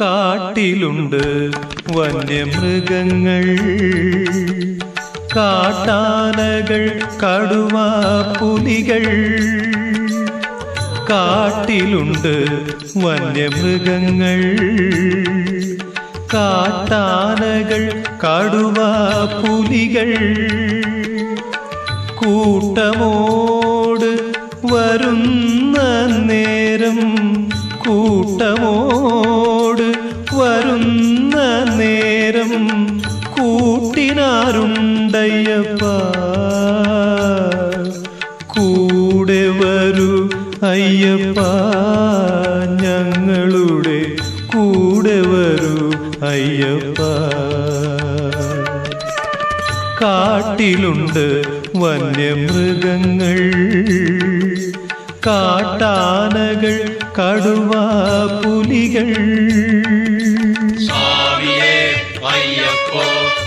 കാട്ടിലുണ്ട് വന്യമൃഗങ്ങൾ. കാട്ടാനകൾ കടുവ പുലികൾ കാട്ടിലുണ്ട് വന്യമൃഗങ്ങൾ. കാട്ടാനകൾ കടുവ പുലികൾ കൂട്ടമോട് വരുന്ന നേരം കൂട്ടമോട് കൂട്ടിനാരുണ്ടയ്യപ്പ കൂടെ വരൂ അയ്യപ്പ. ഞങ്ങളുടെ കൂടെ വരൂ അയ്യപ്പ. കാട്ടിലുണ്ട് വന്യമൃഗങ്ങൾ. കാട്ടാനകൾ കടുവ പുലികൾ അയ്യപ്പോ.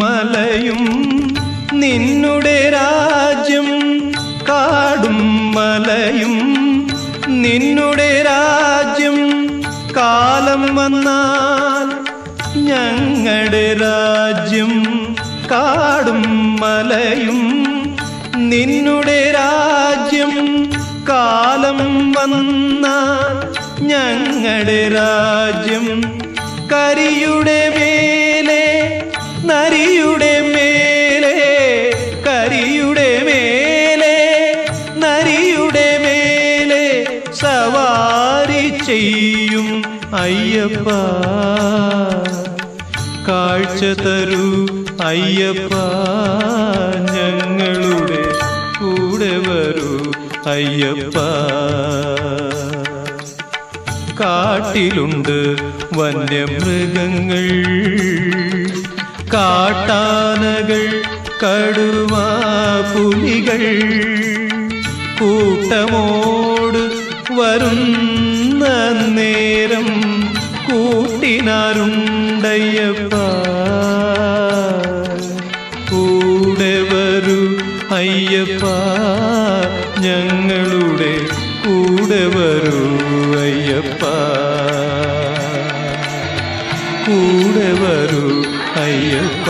മലയും നിന്നുടെ രാജ്യം കാടും മലയും നിന്നുടെ രാജ്യം കാലം വന്നാൽ ഞങ്ങളുടെ രാജ്യം കാടും മലയും നിന്നുടെ രാജ്യം കാലം വന്നാൽ ഞങ്ങളുടെ രാജ്യം കരിയുടെ മേലെ ചെയ്യും അയ്യപ്പ. കാഴ്ച തരൂ അയ്യപ്പ. ഞങ്ങളുടെ കൂടെ വരൂ അയ്യപ്പ. കാട്ടിലുണ്ട് വന്യമൃഗങ്ങൾ. കാട്ടാനകൾ കടുവാ കൂട്ടമോട് വരുന്ന നേരം കൂട്ടിനാരുണ്ടയ്യപ്പ. കൂടെ വരൂ അയ്യപ്പ. ഞങ്ങളുടെ കൂടെ വരൂ അയ്യപ്പ. കൂടെ വരൂ അയ്യപ്പ.